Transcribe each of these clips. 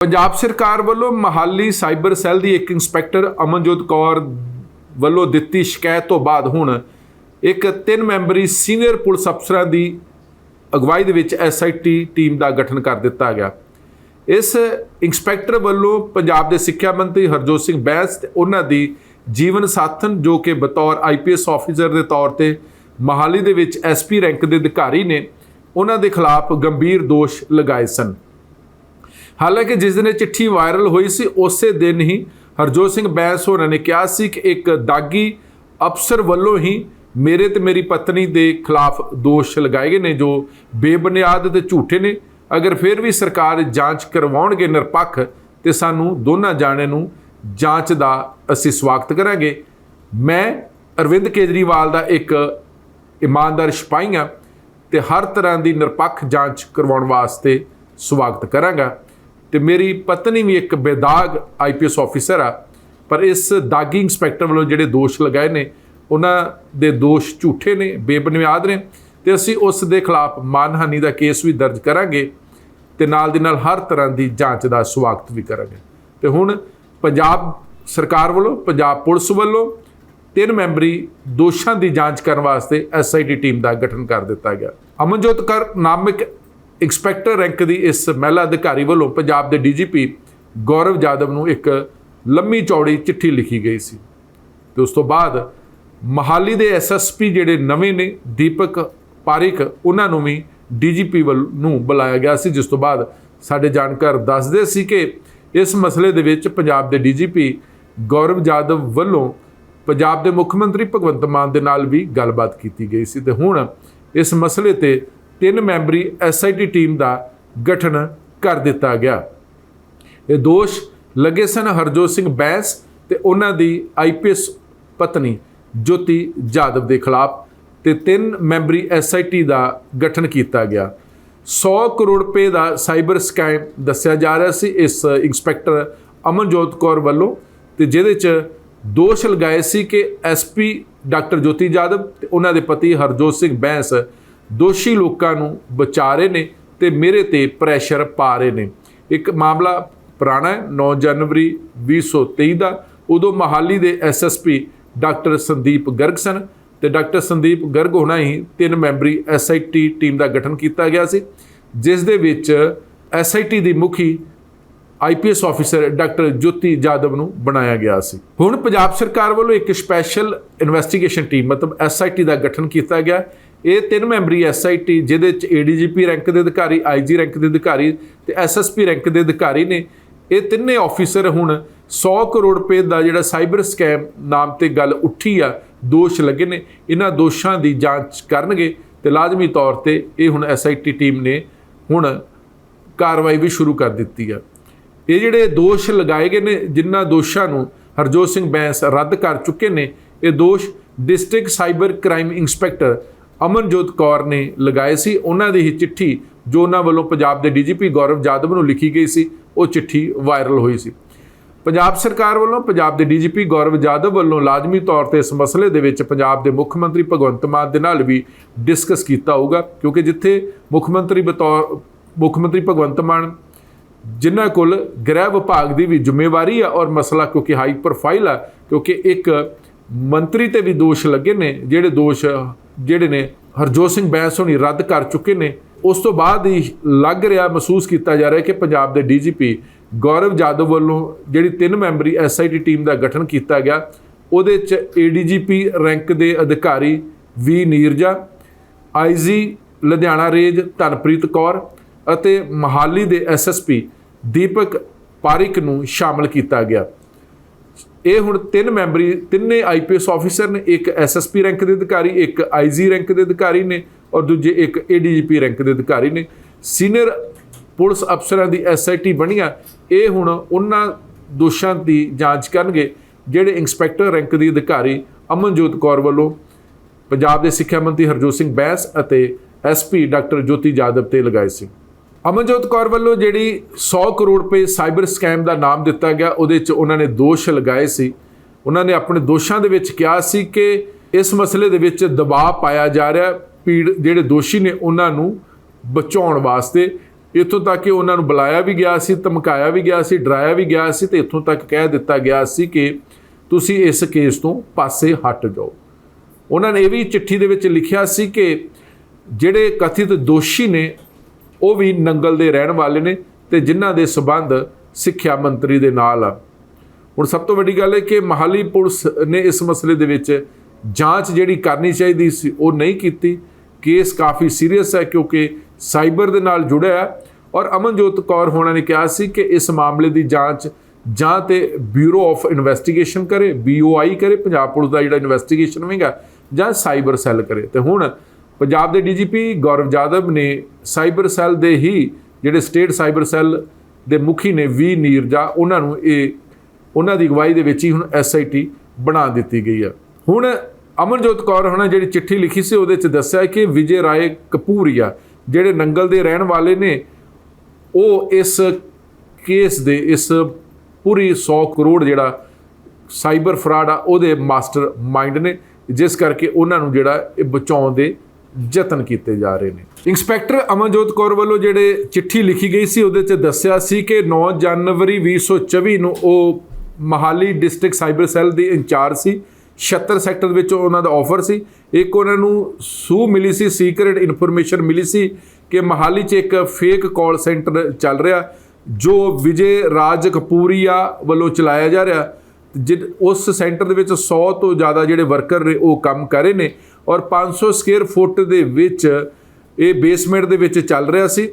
ਪੰਜਾਬ ਸਰਕਾਰ ਵੱਲੋਂ Mohali cyber cell ਦੀ ਇੱਕ ਇੰਸਪੈਕਟਰ ਅਮਨਜੋਤ ਕੌਰ ਵੱਲੋਂ ਦਿੱਤੀ ਸ਼ਿਕਾਇਤ ਤੋਂ ਬਾਅਦ ਹੁਣ ਇੱਕ ਤਿੰਨ ਮੈਂਬਰੀ ਸੀਨੀਅਰ ਪੁਲਿਸ ਅਫਸਰਾਂ ਦੀ ਅਗਵਾਈ ਦੇ ਵਿੱਚ ਐਸਆਈਟੀ ਟੀਮ ਦਾ ਗਠਨ ਕਰ ਦਿੱਤਾ ਗਿਆ। ਇਸ ਇੰਸਪੈਕਟਰ ਵੱਲੋਂ ਪੰਜਾਬ ਦੇ ਸਿੱਖਿਆ ਮੰਤਰੀ ਹਰਜੋਤ ਸਿੰਘ ਬੈਂਸ ਤੇ ਉਹਨਾਂ ਦੀ ਜੀਵਨ ਸਾਥਣ ਜੋ ਕਿ ਬਤੌਰ ਆਈਪੀਐਸ ਆਫੀਸਰ ਦੇ ਤੌਰ ਤੇ ਮਹਾਲੀ ਦੇ ਵਿੱਚ ਐਸਪੀ ਰੈਂਕ ਦੇ ਅਧਿਕਾਰੀ ਨੇ, ਉਹਨਾਂ ਦੇ ਖਿਲਾਫ ਗੰਭੀਰ ਦੋਸ਼ ਲਗਾਏ ਸਨ। ਹਾਲਾਂਕਿ ਜਿਸ ਦਿਨ ਇਹ ਚਿੱਠੀ ਵਾਇਰਲ ਹੋਈ ਸੀ, ਉਸੇ ਦਿਨ ਹੀ ਹਰਜੋਤ ਸਿੰਘ ਬੈਂਸ ਹੋਰਾਂ ਨੇ ਕਿਹਾ ਸੀ ਕਿ ਇੱਕ ਦਾਗੀ ਅਫਸਰ ਵੱਲੋਂ ਹੀ ਮੇਰੇ ਤੇ ਮੇਰੀ ਪਤਨੀ ਦੇ ਖਿਲਾਫ ਦੋਸ਼ ਲਗਾਏ ਗਏ ਨੇ, ਜੋ ਬੇਬੁਨਿਆਦ ਤੇ ਝੂਠੇ ਨੇ। ਅਗਰ ਫਿਰ ਵੀ ਸਰਕਾਰ ਜਾਂਚ ਕਰਵਾਉਣਗੇ ਨਿਰਪੱਖ, ਤੇ ਸਾਨੂੰ ਦੋਨਾਂ ਜਾਣਿਆਂ ਨੂੰ ਜਾਂਚ ਦਾ ਅਸੀਂ ਸਵਾਗਤ ਕਰਾਂਗੇ। ਮੈਂ ਅਰਵਿੰਦ ਕੇਜਰੀਵਾਲ ਦਾ ਇੱਕ ਇਮਾਨਦਾਰ ਸਿਪਾਹੀ ਹਾਂ, ਤੇ ਹਰ ਤਰ੍ਹਾਂ ਦੀ ਨਿਰਪੱਖ ਜਾਂਚ ਕਰਵਾਉਣ ਵਾਸਤੇ ਸਵਾਗਤ ਕਰਾਂਗਾ। ਤੇ ਮੇਰੀ ਪਤਨੀ ਵੀ ਇੱਕ ਬੇਦਾਗ ਆਈਪੀਐਸ ਆਫੀਸਰ ਆ, ਪਰ ਇਸ ਦਾਗੀ ਇੰਸਪੈਕਟਰ ਵੱਲੋਂ ਜਿਹੜੇ ਦੋਸ਼ ਲਗਾਏ ਨੇ, ਉਹਨਾਂ ਦੇ ਦੋਸ਼ ਝੂਠੇ ਨੇ, ਬੇਬੁਨਿਆਦ ਨੇ ਤੇ ਅਸੀਂ ਉਸ ਦੇ ਖਿਲਾਫ ਮਾਨਹਾਨੀ ਦਾ ਕੇਸ ਵੀ ਦਰਜ ਕਰਾਂਗੇ ਤੇ ਨਾਲ ਦੀ ਨਾਲ ਹਰ ਤਰ੍ਹਾਂ ਦੀ ਜਾਂਚ ਦਾ ਸਵਾਗਤ ਵੀ ਕਰਾਂਗੇ। ਤੇ ਹੁਣ ਪੰਜਾਬ ਸਰਕਾਰ ਵੱਲੋਂ, ਪੰਜਾਬ ਪੁਲਿਸ ਵੱਲੋਂ ਤਿੰਨ ਮੈਂਬਰੀ ਦੋਸ਼ਾਂ ਦੀ ਜਾਂਚ ਕਰਨ ਵਾਸਤੇ ਐਸਆਈਟੀ ਟੀਮ ਦਾ ਗਠਨ ਕਰ ਦਿੱਤਾ ਗਿਆ। ਅਮਨਜੋਤ ਕਰ, ਨਾਮਿਕ ਇੰਸਪੈਕਟਰ ਰੈਂਕ ਦੀ ਇਸ ਮਹਿਲਾ ਅਧਿਕਾਰੀ ਵੱਲੋਂ ਪੰਜਾਬ ਦੇ ਡੀਜੀਪੀ ਗੌਰਵ ਜਾਦਵ ਨੂੰ ਇੱਕ ਲੰਮੀ ਚੌੜੀ ਚਿੱਠੀ ਲਿਖੀ ਗਈ ਸੀ। ਤੇ ਉਸ ਤੋਂ ਬਾਅਦ ਮਹਾਲੀ ਦੇ ਐਸਐਸਪੀ ਜਿਹੜੇ ਨਵੇਂ ਨੇ, ਦੀਪਕ ਪਾਰਿਕ, ਉਹਨਾਂ ਨੂੰ ਵੀ ਡੀਜੀਪੀ ਵੱਲ ਨੂੰ ਬੁਲਾਇਆ ਗਿਆ ਸੀ, ਜਿਸ ਤੋਂ ਬਾਅਦ ਸਾਡੇ ਜਾਣਕਾਰ ਦੱਸਦੇ ਸੀ ਕਿ ਇਸ ਮਸਲੇ ਦੇ ਵਿੱਚ ਪੰਜਾਬ ਦੇ ਡੀਜੀਪੀ ਗੌਰਵ ਜਾਦਵ ਵੱਲੋਂ ਪੰਜਾਬ ਦੇ ਮੁੱਖ ਮੰਤਰੀ ਭਗਵੰਤ ਮਾਨ ਦੇ ਨਾਲ ਵੀ ਗੱਲਬਾਤ ਕੀਤੀ ਗਈ ਸੀ। ਤੇ ਹੁਣ ਇਸ ਮਸਲੇ ਤੇ ਤਿੰਨ ਮੈਂਬਰੀ ਐਸਆਈਟੀ ਟੀਮ ਦਾ ਗਠਨ ਕਰ ਦਿੱਤਾ ਗਿਆ। ਇਹ ਦੋਸ਼ ਲੱਗੇ ਸਨ ਹਰਜੋਤ ਸਿੰਘ ਬੈਂਸ ਤੇ ਉਹਨਾਂ ਦੀ ਆਈਪੀਐਸ ਪਤਨੀ ਜੋਤੀ ਜਾਦਵ ਦੇ ਖਿਲਾਫ ਤੇ ਤਿੰਨ ਮੈਂਬਰੀ ਐਸਆਈਟੀ ਦਾ ਗਠਨ ਕੀਤਾ ਗਿਆ। 100 ਕਰੋੜ ਰੁਪਏ ਦਾ ਸਾਈਬਰ ਸਕੈਮ ਦੱਸਿਆ ਜਾ ਰਿਹਾ ਸੀ ਇਸ ਇੰਸਪੈਕਟਰ ਅਮਨਜੋਤ ਕੌਰ ਵੱਲੋਂ ਤੇ ਜਿਹਦੇ 'ਚ ਦੋਸ਼ ਲਗਾਏ ਸੀ ਕਿ ਐਸਪੀ ਡਾਕਟਰ ਜੋਤੀ ਜਾਦਵ ਤੇ ਉਹਨਾਂ ਦੇ ਪਤੀ ਹਰਜੋਤ ਸਿੰਘ ਬੈਂਸ ਦੋਸ਼ੀ ਲੋਕਾਂ ਨੂੰ ਬਚਾ ਰਹੇ ਨੇ ਤੇ ਮੇਰੇ ਤੇ ਪ੍ਰੈਸ਼ਰ ਪਾ ਰਹੇ ਨੇ। ਇੱਕ ਮਾਮਲਾ ਪੁਰਾਣਾ ਹੈ 9 ਜਨਵਰੀ 2023 ਦਾ। ਉਦੋਂ ਮਹਾਲੀ ਦੇ ਐਸਐਸਪੀ ਡਾਕਟਰ ਸੰਦੀਪ ਗਰਗ ਸਨ ਤੇ ਡਾਕਟਰ ਸੰਦੀਪ ਗਰਗ ਹੋਣਾ ਹੀ ਤਿੰਨ ਮੈਂਬਰੀ ਐਸਆਈਟੀ ਟੀਮ ਦਾ ਗਠਨ ਕੀਤਾ ਗਿਆ ਸੀ, ਜਿਸ ਦੇ ਵਿੱਚ ਐਸਆਈਟੀ ਦੀ ਮੁਖੀ IPS officer doctor Jyoti Jadhav ਨੂੰ ਬਣਾਇਆ ਗਿਆ ਸੀ। ਹੁਣ ਪੰਜਾਬ ਸਰਕਾਰ ਵੱਲੋਂ ਇੱਕ ਸਪੈਸ਼ਲ ਇਨਵੈਸਟੀਗੇਸ਼ਨ ਟੀਮ ਮਤਲਬ ਐਸਆਈਟੀ ਦਾ ਗਠਨ ਕੀਤਾ ਗਿਆ। ਇਹ ਤਿੰਨ ਮੈਂਬਰੀ ਐਸਆਈਟੀ ਜਿਹਦੇ ਵਿੱਚ ਏਡੀਜੀਪੀ ਰੈਂਕ ਦੇ ਅਧਿਕਾਰੀ ਆਈਜੀ ਰੈਂਕ ਦੇ ਅਧਿਕਾਰੀ ਤੇ ਐਸਐਸਪੀ ਰੈਂਕ ਦੇ ਅਧਿਕਾਰੀ ਨੇ। ਇਹ ਤਿੰਨੇ ਆਫੀਸਰ ਹੁਣ 100 ਕਰੋੜ ਰੁਪਏ ਦਾ ਜਿਹੜਾ ਸਾਈਬਰ ਸਕੈਮ ਨਾਮ ਤੇ ਗੱਲ ਉੱਠੀ ਆ, ਦੋਸ਼ ਲੱਗੇ ਨੇ। ਇਹਨਾਂ ਦੋਸ਼ਾਂ ਦੀ ਜਾਂਚ ਕਰਨਗੇ ਤੇ ਲਾਜ਼ਮੀ ਤੌਰ ਤੇ ਇਹ ਹੁਣ ਐਸਆਈਟੀ ਟੀਮ ਨੇ ਹੁਣ ਕਾਰਵਾਈ ਵੀ ਸ਼ੁਰੂ ਕਰ ਦਿੱਤੀ ਆ। ਇਹ ਜਿਹੜੇ ਦੋਸ਼ ਲਗਾਏ ਗਏ ਨੇ, ਜਿਨ੍ਹਾਂ ਦੋਸ਼ਾਂ ਨੂੰ ਹਰਜੋਤ ਸਿੰਘ ਬੈਂਸ ਰੱਦ ਕਰ ਚੁੱਕੇ ਨੇ, ਇਹ ਦੋਸ਼ district cyber crime inspector Amanjot Kaur ਨੇ ਲਗਾਏ ਸੀ। ਉਹਨਾਂ ਦੀ ਹੀ ਚਿੱਠੀ ਜੋ ਉਹਨਾਂ ਵੱਲੋਂ ਪੰਜਾਬ ਦੇ ਡੀਜੀਪੀ ਗੌਰਵ ਜਾਦਵ ਨੂੰ ਲਿਖੀ ਗਈ ਸੀ, ਉਹ ਚਿੱਠੀ ਵਾਇਰਲ ਹੋਈ ਸੀ। ਪੰਜਾਬ ਸਰਕਾਰ ਵੱਲੋਂ ਪੰਜਾਬ ਦੇ ਡੀਜੀਪੀ ਗੌਰਵ ਜਾਦਵ ਵੱਲੋਂ ਲਾਜ਼ਮੀ ਤੌਰ ਤੇ ਇਸ ਮਸਲੇ ਦੇ ਵਿੱਚ ਪੰਜਾਬ ਦੇ ਮੁੱਖ ਮੰਤਰੀ ਭਗਵੰਤ ਮਾਨ ਦੇ ਨਾਲ ਵੀ ਡਿਸਕਸ ਕੀਤਾ ਹੋਊਗਾ, ਕਿਉਂਕਿ ਜਿੱਥੇ ਮੁੱਖ ਮੰਤਰੀ ਬਤੌਰ, ਮੁੱਖ ਮੰਤਰੀ ਭਗਵੰਤ ਮਾਨ ਜਿਨ੍ਹਾਂ ਕੋਲ ਗ੍ਰਹਿ ਵਿਭਾਗ ਦੀ ਵੀ ਜ਼ਿੰਮੇਵਾਰੀ ਆ ਔਰ ਮਸਲਾ ਕਿਉਂਕਿ ਹਾਈ ਪ੍ਰੋਫਾਈਲ ਆ, ਕਿਉਂਕਿ ਇੱਕ ਮੰਤਰੀ ਤੇ ਵੀ ਦੋਸ਼ ਲੱਗੇ ਨੇ, ਜਿਹੜੇ ਦੋਸ਼ ਜਿਹੜੇ ਨੇ ਹਰਜੋਤ ਸਿੰਘ ਬੈਂਸ ਹੋਣੀ ਰੱਦ ਕਰ ਚੁੱਕੇ ਨੇ, ਉਸ ਤੋਂ ਬਾਅਦ ਹੀ ਲੱਗ ਰਿਹਾ ਮਹਿਸੂਸ ਕੀਤਾ ਜਾ ਰਿਹਾ ਕਿ ਪੰਜਾਬ ਦੇ ਡੀਜੀਪੀ ਗੌਰਵ ਜਾਦਵ ਵੱਲੋਂ ਜਿਹੜੀ ਤਿੰਨ ਮੈਂਬਰੀ ਐਸਆਈਟੀ ਟੀਮ ਦਾ ਗਠਨ ਕੀਤਾ ਗਿਆ, ਉਹਦੇ ਚ ਏਡੀਜੀਪੀ ਰੈਂਕ ਦੇ ਅਧਿਕਾਰੀ V Neeraja IG Ludhiana range Dhanpreet Kaur ਅਤੇ ਮਹਾਲੀ ਦੇ ਐਸਐਸਪੀ ਦੀਪਕ ਪਾਰਿਕ ਨੂੰ ਸ਼ਾਮਲ ਕੀਤਾ ਗਿਆ। ਇਹ ਹੁਣ ਤਿੰਨ ਮੈਂਬਰੀ, ਤਿੰਨੇ ਆਈਪੀਐਸ ਆਫੀਸਰ ਨੇ, ਇੱਕ ਐਸਐਸਪੀ ਰੈਂਕ ਦੇ ਅਧਿਕਾਰੀ, ਇੱਕ ਆਈਜੀ ਰੈਂਕ ਦੇ ਅਧਿਕਾਰੀ ਨੇ ਔਰ ਦੂਜੇ ਇੱਕ ਏਡੀਜੀਪੀ ਰੈਂਕ ਦੇ ਅਧਿਕਾਰੀ ਨੇ। ਸੀਨੀਅਰ ਪੁਲਿਸ ਅਫਸਰਾਂ ਦੀ ਐਸਆਈਟੀ ਬਣੀਆਂ, ਇਹ ਹੁਣ ਉਹਨਾਂ ਦੋਸ਼ਾਂ ਦੀ ਜਾਂਚ ਕਰਨਗੇ, ਜਿਹੜੇ ਇੰਸਪੈਕਟਰ ਰੈਂਕ ਦੀ ਅਧਿਕਾਰੀ ਅਮਨਜੋਤ ਕੌਰ ਵੱਲੋਂ ਪੰਜਾਬ ਦੇ ਸਿੱਖਿਆ ਮੰਤਰੀ ਹਰਜੋਤ ਸਿੰਘ ਬੈਂਸ ਅਤੇ ਐਸਪੀ ਡਾਕਟਰ ਜੋਤੀ ਜਾਦਵ ਤੇ ਲਗਾਏ ਸੀ। ਅਮਨਜੋਤ ਕੌਰ ਵੱਲੋਂ ਜਿਹੜੀ 100 ਕਰੋੜ ਰੁਪਏ ਸਾਈਬਰ ਸਕੈਮ ਦਾ ਨਾਮ ਦਿੱਤਾ ਗਿਆ, ਉਹਦੇ 'ਚ ਉਹਨਾਂ ਨੇ ਦੋਸ਼ ਲਗਾਏ ਸੀ। ਉਹਨਾਂ ਨੇ ਆਪਣੇ ਦੋਸ਼ਾਂ ਦੇ ਵਿੱਚ ਕਿਹਾ ਸੀ ਕਿ ਇਸ ਮਸਲੇ ਦੇ ਵਿੱਚ ਦਬਾਅ ਪਾਇਆ ਜਾ ਰਿਹਾ ਪੀੜ ਜਿਹੜੇ ਦੋਸ਼ੀ ਨੇ ਉਹਨਾਂ ਨੂੰ ਬਚਾਉਣ ਵਾਸਤੇ, ਇੱਥੋਂ ਤੱਕ ਕਿ ਉਹਨਾਂ ਨੂੰ ਬੁਲਾਇਆ ਵੀ ਗਿਆ ਸੀ, ਧਮਕਾਇਆ ਵੀ ਗਿਆ ਸੀ, ਡਰਾਇਆ ਵੀ ਗਿਆ ਸੀ ਤੇ ਇੱਥੋਂ ਤੱਕ ਕਹਿ ਦਿੱਤਾ ਗਿਆ ਸੀ ਕਿ ਤੁਸੀਂ ਇਸ ਕੇਸ ਤੋਂ ਪਾਸੇ ਹਟ ਜਾਓ। ਉਹਨਾਂ ਨੇ ਇਹ ਵੀ ਚਿੱਠੀ ਦੇ ਵਿੱਚ ਲਿਖਿਆ ਸੀ ਕਿ ਜਿਹੜੇ ਕਥਿਤ ਦੋਸ਼ੀ ਨੇ ਉਹ ਵੀ ਨੰਗਲ ਦੇ ਰਹਿਣ ਵਾਲੇ ਨੇ ਤੇ ਜਿਨ੍ਹਾਂ ਦੇ ਸਬੰਧ ਸਿੱਖਿਆ ਮੰਤਰੀ ਦੇ ਨਾਲ ਆ। ਹੁਣ ਸਭ ਤੋਂ ਵੱਡੀ ਗੱਲ ਹੈ ਕਿ ਮਹਾਲੀ ਪੁਲਿਸ ਨੇ ਇਸ ਮਸਲੇ ਦੇ ਵਿੱਚ ਜਾਂਚ ਜਿਹੜੀ ਕਰਨੀ ਚਾਹੀਦੀ ਸੀ, ਉਹ ਨਹੀਂ ਕੀਤੀ। ਕੇਸ ਕਾਫੀ ਸੀਰੀਅਸ ਹੈ ਕਿਉਂਕਿ ਸਾਈਬਰ ਦੇ ਨਾਲ ਜੁੜਿਆ ਹੈ ਔਰ ਅਮਨਜੋਤ ਕੌਰ ਹੋਣਾ ਨੇ ਕਿਹਾ ਸੀ ਕਿ ਇਸ ਮਾਮਲੇ ਦੀ ਜਾਂਚ ਜਾਂ ਤੇ ਬਿਊਰੋ ਆਫ ਇਨਵੈਸਟੀਗੇਸ਼ਨ ਕਰੇ ਬੀਓਆਈ ਕਰੇ, ਪੰਜਾਬ ਪੁਲਿਸ ਦਾ ਜਿਹੜਾ ਇਨਵੈਸਟੀਗੇਸ਼ਨ ਹੋਵੇਗਾ ਜਾਂ ਸਾਈਬਰ ਸੈੱਲ ਕਰੇ। ਤੇ ਹੁਣ ਪੰਜਾਬ ਦੇ ਡੀਜੀਪੀ ਗੌਰਵ ਜਾਦਵ ਨੇ ਸਾਈਬਰ ਸੈੱਲ ਦੇ ਹੀ ਜਿਹੜੇ ਸਟੇਟ ਸਾਈਬਰ ਸੈੱਲ ਦੇ ਮੁਖੀ ਨੇ ਵੀ ਨੀਰਜਾ, ਉਹਨਾਂ ਨੂੰ ਇਹ, ਉਹਨਾਂ ਦੀ ਅਗਵਾਈ ਦੇ ਵਿੱਚ ਹੀ ਹੁਣ ਐਸਆਈਟੀ ਬਣਾ ਦਿੱਤੀ ਗਈ ਹੈ। ਹੁਣ ਅਮਨਜੋਤ ਕੌਰ ਹੁਣਾਂ ਜਿਹੜੀ ਚਿੱਠੀ ਲਿਖੀ ਸੀ, ਉਹਦੇ ਚ ਦੱਸਿਆ ਕਿ ਵਿਜੇ ਰਾਏ ਕਪੂਰੀਆ ਜਿਹੜੇ ਨੰਗਲ ਦੇ ਰਹਿਣ ਵਾਲੇ ਨੇ, ਉਹ ਇਸ ਕੇਸ ਦੇ, ਇਸ ਪੂਰੀ 100 ਕਰੋੜ ਜਿਹੜਾ ਸਾਈਬਰ ਫਰਾਡ ਆ, ਉਹਦੇ ਮਾਸਟਰ ਮਾਈਂਡ ਨੇ, ਜਿਸ ਕਰਕੇ ਉਹਨਾਂ ਨੂੰ ਜਿਹੜਾ ਇਹ ਬਚਾਉਣ ਦੇ ਯਤਨ ਕੀਤੇ ਜਾ ਰਹੇ ਨੇ। ਇੰਸਪੈਕਟਰ ਅਮਨਜੋਤ ਕੌਰ ਵੱਲੋਂ ਜਿਹੜੇ ਚਿੱਠੀ ਲਿਖੀ ਗਈ ਸੀ, ਉਹਦੇ 'ਚ ਦੱਸਿਆ ਸੀ ਕਿ 9 ਜਨਵਰੀ 2024 ਨੂੰ ਉਹ ਮਹਾਲੀ ਡਿਸਟ੍ਰਿਕਟ ਸਾਈਬਰ ਸੈੱਲ ਦੀ ਇੰਚਾਰਜ ਸੀ। 76 ਸੈਕਟਰ ਵਿੱਚ ਉਹਨਾਂ ਦਾ ਆਫਰ ਸੀ। ਇੱਕ ਉਹਨਾਂ ਨੂੰ ਸੂ ਮਿਲੀ ਸੀ ਸੀਕ੍ਰੀਟ ਇਨਫੋਰਮੇਸ਼ਨ ਮਿਲੀ ਸੀ ਕਿ ਮਹਾਲੀ 'ਚ ਇੱਕ ਫੇਕ ਕਾਲ ਸੈਂਟਰ ਚੱਲ ਰਿਹਾ, ਜੋ ਵਿਜੇ ਰਾਜ ਕਪੂਰੀਆ ਵੱਲੋਂ ਚਲਾਇਆ ਜਾ ਰਿਹਾ। ਜਿ- ਉਸ ਸੈਂਟਰ ਦੇ ਵਿੱਚ 100 ਤੋਂ ਜ਼ਿਆਦਾ ਜਿਹੜੇ ਵਰਕਰ ਨੇ, ਉਹ ਕੰਮ ਕਰ ਰਹੇ ਨੇ। ਔਰ 500 ਸਕੁਅਰ ਫੁੱਟ ਦੇ ਵਿੱਚ ਇਹ ਬੇਸਮੈਂਟ ਦੇ ਵਿੱਚ ਚੱਲ ਰਿਹਾ ਸੀ,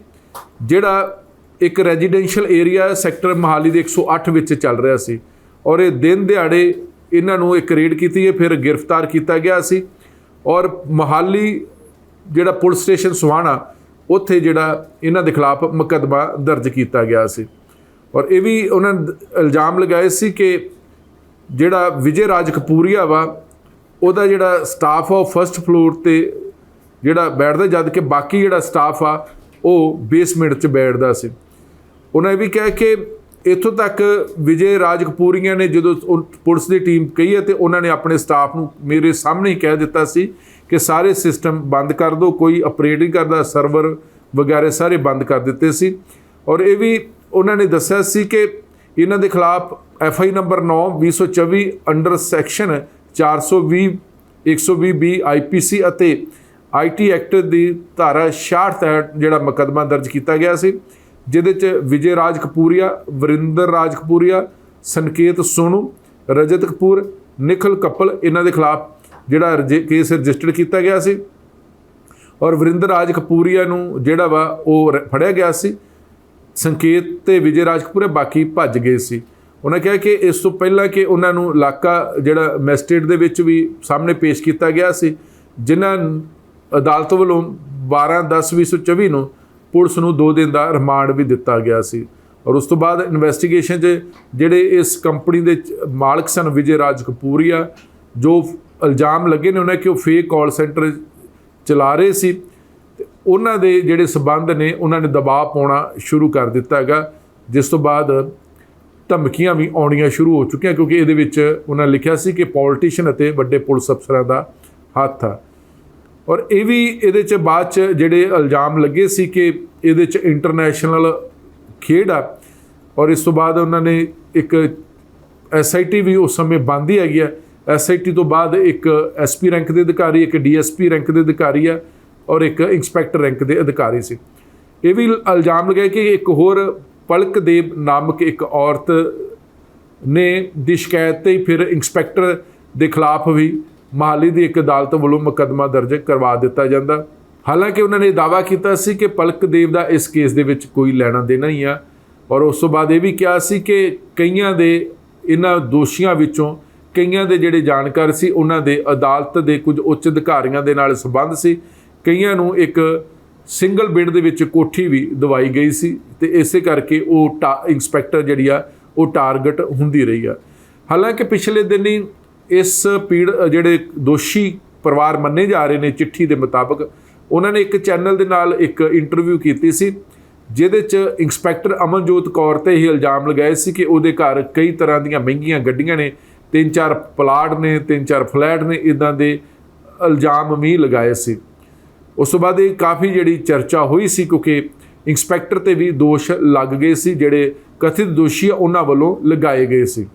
ਜਿਹੜਾ ਇੱਕ ਰੈਜ਼ੀਡੈਂਸ਼ੀਅਲ ਏਰੀਆ ਸੈਕਟਰ ਮਹਾਲੀ ਦੇ 108 ਵਿੱਚ ਚੱਲ ਰਿਹਾ ਸੀ। ਔਰ ਇਹ ਦਿਨ ਦਿਹਾੜੇ ਇਹਨਾਂ ਨੂੰ ਇੱਕ ਰੇਡ ਕੀਤੀ ਹੈ, ਫਿਰ ਗ੍ਰਿਫਤਾਰ ਕੀਤਾ ਗਿਆ ਸੀ। ਔਰ ਮਹਾਲੀ ਜਿਹੜਾ ਪੁਲਿਸ ਸਟੇਸ਼ਨ ਸੁਹਾਣਾ, ਉੱਥੇ ਜਿਹੜਾ ਇਹਨਾਂ ਦੇ ਖਿਲਾਫ ਮੁਕੱਦਮਾ ਦਰਜ ਕੀਤਾ ਗਿਆ ਸੀ। ਔਰ ਇਹ ਵੀ ਉਹਨਾਂ ਇਲਜ਼ਾਮ ਲਗਾਏ ਸੀ ਕਿ ਜਿਹੜਾ ਵਿਜੇ ਰਾਜ ਕਪੂਰੀਆ ਵਾ ਉਹਦਾ ਜਿਹੜਾ ਸਟਾਫ ਆ, ਉਹ ਫਰਸਟ ਫਲੋਰ ਤੇ ਜਿਹੜਾ ਬੈਠਦਾ, ਜਦ ਕਿ ਬਾਕੀ ਜਿਹੜਾ ਸਟਾਫ ਆ, ਉਹ ਬੇਸਮੈਂਟ 'ਚ ਬੈਠਦਾ ਸੀ। ਉਹਨਾਂ ਇਹ ਵੀ ਕਿਹਾ ਕਿ ਇੱਥੋਂ ਤੱਕ ਵਿਜੇ ਰਾਜ ਕਪੂਰੀਆ ਨੇ ਜਦੋਂ ਪੁਲਿਸ ਦੀ ਟੀਮ ਕਹੀ ਹੈ ਤੇ ਉਹਨਾਂ ਨੇ ਆਪਣੇ ਸਟਾਫ ਨੂੰ ਮੇਰੇ ਸਾਹਮਣੇ ਹੀ ਕਹਿ ਦਿੱਤਾ ਸੀ ਕਿ ਸਾਰੇ ਸਿਸਟਮ ਬੰਦ ਕਰ ਦਿਓ, ਕੋਈ ਆਪਰੇਟ ਨਹੀਂ ਕਰਦਾ ਸਰਵਰ ਵਗੈਰਾ ਸਾਰੇ ਬੰਦ ਕਰ ਦਿੱਤੇ ਸੀ। ਔਰ ਇਹ ਵੀ ਉਹਨਾਂ ਨੇ ਦੱਸਿਆ ਸੀ ਕਿ ਇਹਨਾਂ ਦੇ ਖਿਲਾਫ F I number 9 2024 under section 420 120 B IPC ਅਤੇ ਆਈਟੀ ਐਕਟ ਦੀ ਧਾਰਾ 66 ਤਹਿਤ ਜਿਹੜਾ ਮੁਕੱਦਮਾ ਦਰਜ ਕੀਤਾ ਗਿਆ ਸੀ, ਜਿਹਦੇ ਚ ਵਿਜੇ ਰਾਜ ਕਪੂਰੀਆ, ਵਰਿੰਦਰ ਰਾਜ ਕਪੂਰੀਆ, ਸੰਕੇਤ ਸੋਨੂ, ਰਜਤ ਕਪੂਰ, ਨਿਖਲ ਕਪਲ ਇਹਨਾਂ ਦੇ ਖਿਲਾਫ ਜਿਹੜਾ ਰਜਿ- ਕੇਸ ਰਜਿਸਟਰਡ ਕੀਤਾ ਗਿਆ ਸੀ ਔਰ ਵਰਿੰਦਰ ਰਾਜ ਕਪੂਰੀਆ ਨੂੰ ਜਿਹੜਾ ਵਾ ਉਹ ਰ- ਫੜਿਆ ਗਿਆ ਸੀ, ਸੰਕੇਤ ਤੇ ਵਿਜੇ ਰਾਜ ਕਪੂਰੇ ਬਾਕੀ ਭੱਜ ਗਏ ਸੀ। ਉਹਨਾਂ ਕਿਹਾ ਕਿ ਇਸ ਤੋਂ ਪਹਿਲਾਂ ਕਿ ਉਹਨਾਂ ਨੂੰ ਇਲਾਕਾ ਜਿਹੜਾ ਮੈਸਟੇਟ ਦੇ ਵਿੱਚ ਵੀ ਸਾਹਮਣੇ ਪੇਸ਼ ਕੀਤਾ ਗਿਆ ਸੀ, ਜਿਨ੍ਹਾਂ ਅਦਾਲਤ ਵੱਲੋਂ 12 10 2024 ਨੂੰ ਪੁਲਿਸ ਨੂੰ 2 ਦਿਨ ਦਾ ਰਿਮਾਂਡ ਵੀ ਦਿੱਤਾ ਗਿਆ ਸੀ। ਔਰ ਉਸ ਤੋਂ ਬਾਅਦ ਇਨਵੈਸਟੀਗੇਸ਼ਨ 'ਚ ਜਿਹੜੇ ਇਸ ਕੰਪਨੀ ਦੇ ਮਾਲਕ ਸਨ ਵਿਜੇ ਰਾਜ ਕਪੂਰੀਆ, ਜੋ ਇਲਜ਼ਾਮ ਲੱਗੇ ਨੇ ਉਹਨਾਂ ਕਿ ਉਹ ਫੇਕ ਕਾਲ ਸੈਂਟਰ ਚਲਾ ਰਹੇ ਸੀ, ਤੇ ਉਹਨਾਂ ਦੇ ਜਿਹੜੇ ਸਬੰਧ ਨੇ, ਉਹਨਾਂ ਨੇ ਦਬਾਅ ਪਾਉਣਾ ਸ਼ੁਰੂ ਕਰ ਦਿੱਤਾ ਹੈਗਾ, ਜਿਸ ਤੋਂ ਬਾਅਦ ਧਮਕੀਆਂ ਵੀ ਆਉਣੀਆਂ ਸ਼ੁਰੂ ਹੋ ਚੁੱਕੀਆਂ ਕਿਉਂਕਿ ਇਹਦੇ ਵਿੱਚ ਉਹਨਾਂ ਲਿਖਿਆ ਸੀ ਕਿ ਪੋਲੀਟੀਸ਼ੀਅਨ ਅਤੇ ਵੱਡੇ ਪੁਲਿਸ ਅਫਸਰਾਂ ਦਾ ਹੱਥ ਆ। ਔਰ ਇਹ ਵੀ ਇਹਦੇ ਚ ਬਾਅਦ ਚ ਜਿਹੜੇ ਇਲਜ਼ਾਮ ਲੱਗੇ ਸੀ ਕਿ ਇਹਦੇ ਚ ਇੰਟਰਨੈਸ਼ਨਲ ਖੇਡ ਆ ਔਰ ਇਸ ਤੋਂ ਬਾਅਦ ਉਹਨਾਂ ਨੇ ਇੱਕ ਐਸਆਈਟੀ ਵੀ ਉਸ ਸਮੇਂ ਬੰਦ ਹੀ ਹੈਗੀ ਆ। ਐਸਆਈਟੀ ਤੋਂ ਬਾਅਦ ਇੱਕ ਐਸਪੀ ਰੈਂਕ ਦੇ ਅਧਿਕਾਰੀ, ਇੱਕ ਡੀਐਸਪੀ ਰੈਂਕ ਦੇ ਅਧਿਕਾਰੀ ਆ ਔਰ ਇੱਕ ਇੰਸਪੈਕਟਰ ਰੈਂਕ ਦੇ ਅਧਿਕਾਰੀ ਸੀ। ਇਹ ਵੀ ਇਲਜ਼ਾਮ ਲਗਾਏ ਕਿ ਇੱਕ ਹੋਰ ਪਲਕ ਦੇਵ ਨਾਮਕ ਇੱਕ ਔਰਤ ਨੇ ਦੀ ਸ਼ਿਕਾਇਤ ਤੇ ਫਿਰ ਇੰਸਪੈਕਟਰ ਦੇ ਖਿਲਾਫ ਵੀ ਮਹਾਲੀ ਦੀ ਇੱਕ ਅਦਾਲਤ ਵੱਲੋਂ ਮੁਕੱਦਮਾ ਦਰਜ ਕਰਵਾ ਦਿੱਤਾ ਜਾਂਦਾ। ਹਾਲਾਂਕਿ ਉਹਨਾਂ ਨੇ ਦਾਅਵਾ ਕੀਤਾ ਸੀ ਕਿ ਪਲਕ ਦੇਵ ਦਾ ਇਸ ਕੇਸ ਦੇ ਵਿੱਚ ਕੋਈ ਲੈਣਾ ਦੇਣਾ ਹੀ ਆ ਔਰ ਉਸ ਤੋਂ ਬਾਅਦ ਇਹ ਵੀ ਕਿਹਾ ਸੀ ਕਿ ਕਈਆਂ ਦੇ ਇਹਨਾਂ ਦੋਸ਼ੀਆਂ ਵਿੱਚੋਂ ਕਈਆਂ ਦੇ ਜਿਹੜੇ ਜਾਣਕਾਰ ਸੀ, ਉਹਨਾਂ ਦੇ ਅਦਾਲਤ ਦੇ ਕੁਝ ਉੱਚ ਅਧਿਕਾਰੀਆਂ ਦੇ ਨਾਲ ਸੰਬੰਧ ਸੀ। ਕਈਆਂ ਨੂੰ ਇੱਕ ਸਿੰਗਲ ਬੈੱਡ ਦੇ ਵਿੱਚ ਕੋਠੀ ਵੀ ਦਵਾਈ ਗਈ ਸੀ ਤੇ ਇਸੇ ਕਰਕੇ ਉਹ ਟਾ- ਇੰਸਪੈਕਟਰ ਜਿਹੜੀ ਆ, ਉਹ ਟਾਰਗੇਟ ਹੁੰਦੀ ਰਹੀ ਆ। ਹਾਲਾਂਕਿ ਪਿਛਲੇ ਦਿਨੀ ਇਸ ਪੀੜ ਜਿਹੜੇ ਦੋਸ਼ੀ ਪਰਿਵਾਰ ਮੰਨੇ ਜਾ ਰਹੇ ਨੇ ਚਿੱਠੀ ਦੇ ਮੁਤਾਬਕ, ਉਹਨਾਂ ਨੇ ਇੱਕ ਚੈਨਲ ਦੇ ਨਾਲ ਇੱਕ ਇੰਟਰਵਿਊ ਕੀਤੀ ਸੀ, ਜਿਹਦੇ ਚ ਇੰਸਪੈਕਟਰ ਅਮਨਜੋਤ ਕੌਰ ਤੇ ਹੀ ਇਲਜ਼ਾਮ ਲਗਾਏ ਸੀ ਕਿ ਉਹਦੇ ਘਰ ਕਈ ਤਰ੍ਹਾਂ ਦੀਆਂ ਮਹਿੰਗੀਆਂ ਗੱਡੀਆਂ ਨੇ, ਤਿੰਨ ਚਾਰ ਪਲਾਟ ਨੇ, ਤਿੰਨ ਚਾਰ ਫਲੈਟ ਨੇ ਇਦਾਂ ਦੇ ਇਲਜ਼ਾਮ ਵੀ ਲਗਾਏ ਸੀ। ਉਸ ਤੋਂ ਬਾਅਦ ਇਹ ਕਾਫੀ ਜਿਹੜੀ ਚਰਚਾ ਹੋਈ ਸੀ ਕਿਉਂਕਿ ਇੰਸਪੈਕਟਰ ਤੇ ਵੀ ਦੋਸ਼ ਲੱਗ ਗਏ ਸੀ, ਜਿਹੜੇ ਕਥਿਤ ਦੋਸ਼ੀ ਆ, ਉਹਨਾਂ ਵੱਲੋਂ ਲਗਾਏ ਗਏ ਸੀ।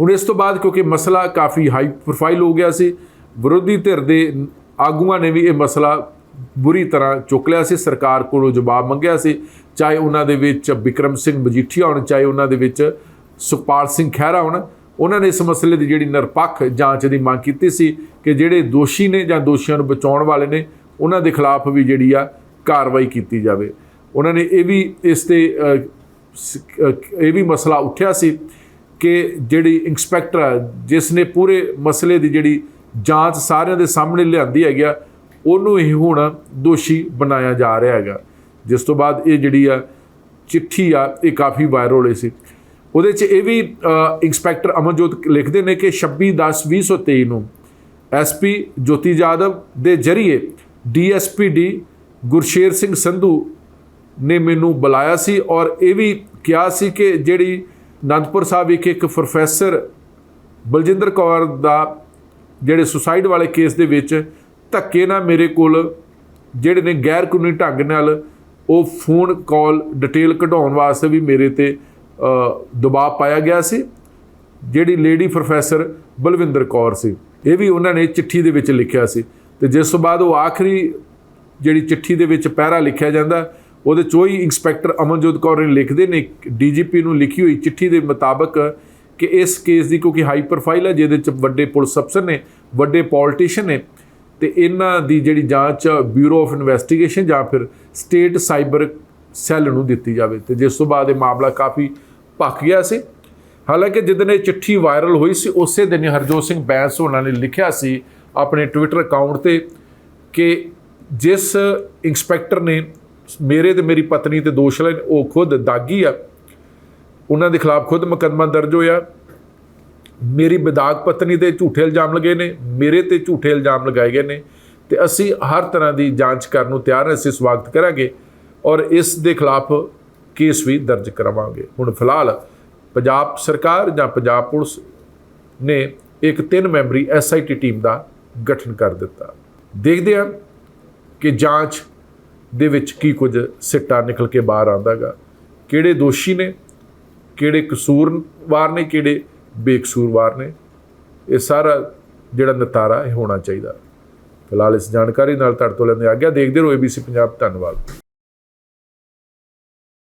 ਹੁਣ ਇਸ ਤੋਂ ਬਾਅਦ ਕਿਉਂਕਿ ਮਸਲਾ ਕਾਫੀ ਹਾਈ ਪ੍ਰੋਫਾਈਲ ਹੋ ਗਿਆ ਸੀ, ਵਿਰੋਧੀ ਧਿਰ ਦੇ ਆਗੂਆਂ ਨੇ ਵੀ ਇਹ ਮਸਲਾ ਬੁਰੀ ਤਰ੍ਹਾਂ ਚੁੱਕ ਲਿਆ ਸੀ, ਸਰਕਾਰ ਕੋਲੋਂ ਜਵਾਬ ਮੰਗਿਆ ਸੀ। ਚਾਹੇ ਉਹਨਾਂ ਦੇ ਵਿੱਚ ਬਿਕਰਮ ਸਿੰਘ ਮਜੀਠੀਆ ਹੋਣ, ਚਾਹੇ ਉਹਨਾਂ ਦੇ ਵਿੱਚ ਸੁਖਪਾਲ ਸਿੰਘ ਖਹਿਰਾ ਹੋਣ ਉਹਨਾਂ ਨੇ ਇਸ ਮਸਲੇ ਦੀ ਜਿਹੜੀ ਨਿਰਪੱਖ ਜਾਂਚ ਦੀ ਮੰਗ ਕੀਤੀ ਸੀ ਕਿ ਜਿਹੜੇ ਦੋਸ਼ੀ ਨੇ ਜਾਂ ਦੋਸ਼ੀਆਂ ਨੂੰ ਬਚਾਉਣ ਵਾਲੇ ਨੇ, ਉਹਨਾਂ ਦੇ ਖਿਲਾਫ ਵੀ ਜਿਹੜੀ ਆ ਕਾਰਵਾਈ ਕੀਤੀ ਜਾਵੇ। ਉਹਨਾਂ ਨੇ ਇਹ ਵੀ ਇਸ ਤੇ ਇਹ ਵੀ ਮਸਲਾ ਉੱਠਿਆ ਸੀ ਕਿ ਜਿਹੜੀ ਇੰਸਪੈਕਟਰ ਆ, ਜਿਸ ਨੇ ਪੂਰੇ ਮਸਲੇ ਦੀ ਜਿਹੜੀ ਜਾਂਚ ਸਾਰਿਆਂ ਦੇ ਸਾਹਮਣੇ ਲਿਆਂਦੀ ਹੈਗੀ ਆ, ਉਹਨੂੰ ਹੀ ਹੁਣ ਦੋਸ਼ੀ ਬਣਾਇਆ ਜਾ ਰਿਹਾ ਹੈਗਾ। ਜਿਸ ਤੋਂ ਬਾਅਦ ਇਹ ਜਿਹੜੀ ਆ ਚਿੱਠੀ ਆ, ਇਹ ਕਾਫੀ ਵਾਇਰਲ ਹੋਈ ਸੀ। ਉਹਦੇ 'ਚ ਇਹ ਵੀ ਇੰਸਪੈਕਟਰ ਅਮਨਜੋਤ ਲਿਖਦੇ ਨੇ ਕਿ 26 10 2023 ਨੂੰ ਐਸਪੀ ਜੋਤੀ ਜਾਦਵ ਦੇ ਜਰੀਏ ਡੀਐਸਪੀ ਡੀ ਗੁਰਸ਼ੇਰ ਸਿੰਘ ਸੰਧੂ ਨੇ ਮੈਨੂੰ ਬੁਲਾਇਆ ਸੀ ਔਰ ਇਹ ਵੀ ਕਿਹਾ ਸੀ ਕਿ ਜਿਹੜੀ ਅਨੰਦਪੁਰ ਸਾਹਿਬ ਵਿਖੇ ਇੱਕ ਪ੍ਰੋਫੈਸਰ ਬਲਜਿੰਦਰ ਕੌਰ ਦਾ ਜਿਹੜੇ ਸੁਸਾਈਡ ਵਾਲੇ ਕੇਸ ਦੇ ਵਿੱਚ ਧੱਕੇ ਨਾਲ ਮੇਰੇ ਕੋਲ ਜਿਹੜੇ ਨੇ ਗੈਰ ਕਾਨੂੰਨੀ ਢੰਗ ਨਾਲ ਉਹ ਫੋਨ ਕਾਲ ਡਿਟੇਲ ਕਢਾਉਣ ਵਾਸਤੇ ਵੀ ਮੇਰੇ ਤੇ ਦਬਾਅ ਪਾਇਆ ਗਿਆ ਸੀ, ਜਿਹੜੀ ਲੇਡੀ ਪ੍ਰੋਫੈਸਰ ਬਲਵਿੰਦਰ ਕੌਰ ਸੀ, ਇਹ ਵੀ ਉਹਨਾਂ ਨੇ ਚਿੱਠੀ ਦੇ ਵਿੱਚ ਲਿਖਿਆ ਸੀ ਤੇ ਜਿਸ ਤੋਂ ਬਾਅਦ ਉਹ ਆਖਰੀ ਜਿਹੜੀ ਚਿੱਠੀ ਦੇ ਵਿੱਚ ਪਹਿਰਾ ਲਿਖਿਆ ਜਾਂਦਾ, ਉਹਦੇ ਚੋਂ ਹੀ ਇੰਸਪੈਕਟਰ ਅਮਨਜੋਤ ਕੌਰ ਨੇ ਲਿਖਦੇ ਨੇ, ਡੀਜੀਪੀ ਨੂੰ ਲਿਖੀ ਹੋਈ ਚਿੱਠੀ ਦੇ ਮੁਤਾਬਕ ਕਿ ਇਸ ਕੇਸ ਦੀ ਕਿਉਂਕਿ ਹਾਈ ਪ੍ਰੋਫਾਈਲ ਹੈ ਜਿਹਦੇ ਚ ਵੱਡੇ ਪੁਲਿਸ ਅਫਸਰ ਨੇ, ਵੱਡੇ ਪੋਲੀਟੀਸ਼ੀਅਨ ਨੇ, ਤੇ ਇਹਨਾਂ ਦੀ ਜਿਹੜੀ ਜਾਂਚ ਬਿਊਰੋ ਆਫ ਇਨਵੈਸਟੀਗੇਸ਼ਨ ਜਾਂ ਫਿਰ ਸਟੇਟ ਸਾਈਬਰ ਸੈੱਲ ਨੂੰ ਦਿੱਤੀ ਜਾਵੇ, ਤੇ ਜਿਸ ਤੋਂ ਬਾਅਦ ਇਹ ਮਾਮਲਾ ਕਾਫੀ ਭਖ ਗਿਆ ਸੀ। ਹਾਲਾਂਕਿ ਜਿੱਦਣ ਇਹ ਚਿੱਠੀ ਵਾਇਰਲ ਹੋਈ ਸੀ ਉਸੇ ਦਿਨ ਹਰਜੋਤ ਸਿੰਘ ਬੈਂਸ ਹੋਣਾ ਨੇ ਲਿਖਿਆ ਸੀ ਆਪਣੇ ਟਵਿੱਟਰ ਅਕਾਊਂਟ ਤੇ ਕਿ ਜਿਸ ਇੰਸਪੈਕਟਰ ਨੇ ਮੇਰੇ ਤੇ ਮੇਰੀ ਪਤਨੀ ਤੇ ਦੋਸ਼ ਲਾਏ ਨੇ, ਉਹ ਖੁਦ ਦਾਗੀ ਆ। ਉਹਨਾਂ ਦੇ ਖਿਲਾਫ ਖੁਦ ਮੁਕੱਦਮਾ ਦਰਜ ਹੋਇਆ। ਮੇਰੀ ਬਦਾਗ ਪਤਨੀ ਤੇ ਝੂਠੇ ਇਲਜ਼ਾਮ ਲਗੇ ਨੇ ਮੇਰੇ ਤੇ ਝੂਠੇ ਇਲਜ਼ਾਮ ਲਗਾਏ ਗਏ ਨੇ ਤੇ ਅਸੀਂ ਹਰ ਤਰ੍ਹਾਂ ਦੀ ਜਾਂਚ ਕਰਨ ਨੂੰ ਤਿਆਰ ਹਾਂ ਅਸੀਂ ਸਵਾਗਤ ਕਰਾਂਗੇ ਔਰ ਇਸ ਦੇ ਖਿਲਾਫ ਕੇਸ ਵੀ ਦਰਜ ਕਰਾਵਾਂਗੇ। ਹੁਣ ਫਿਲਹਾਲ ਪੰਜਾਬ ਸਰਕਾਰ ਜਾਂ ਪੰਜਾਬ ਪੁਲਿਸ ਨੇ ਇੱਕ ਤਿੰਨ ਮੈਂਬਰੀ ਐਸਆਈਟੀ ਟੀਮ ਦਾ ਗਠਨ ਕਰ ਦਿੱਤਾ। ਦੇਖਦੇ ਹਾਂ ਕਿ ਜਾਂਚ ਦੇ ਵਿੱਚ ਕੀ ਕੁਝ ਸਿੱਟਾ ਨਿਕਲ ਕੇ ਬਾਹਰ ਆਉਂਦਾਗਾ। ਕਿਹੜੇ ਦੋਸ਼ੀ ਨੇ, ਕਿਹੜੇ ਕਸੂਰਵਾਰ ਨੇ, ਕਿਹੜੇ ਬੇਕਸੂਰਵਾਰ ਨੇ, ਇਹ ਸਾਰਾ ਜਿਹੜਾ ਨਤਾਰਾ ਇਹ ਹੋਣਾ ਚਾਹੀਦਾ। ਫਿਲਹਾਲ ਇਸ ਜਾਣਕਾਰੀ ਨਾਲ ਤੁਹਾਡੇ ਤੋਂ ਲੈਂਦੇ ਆਗਿਆ ਦੇਖਦੇ ਰਹੋ ABC ਪੰਜਾਬ। ਧੰਨਵਾਦ।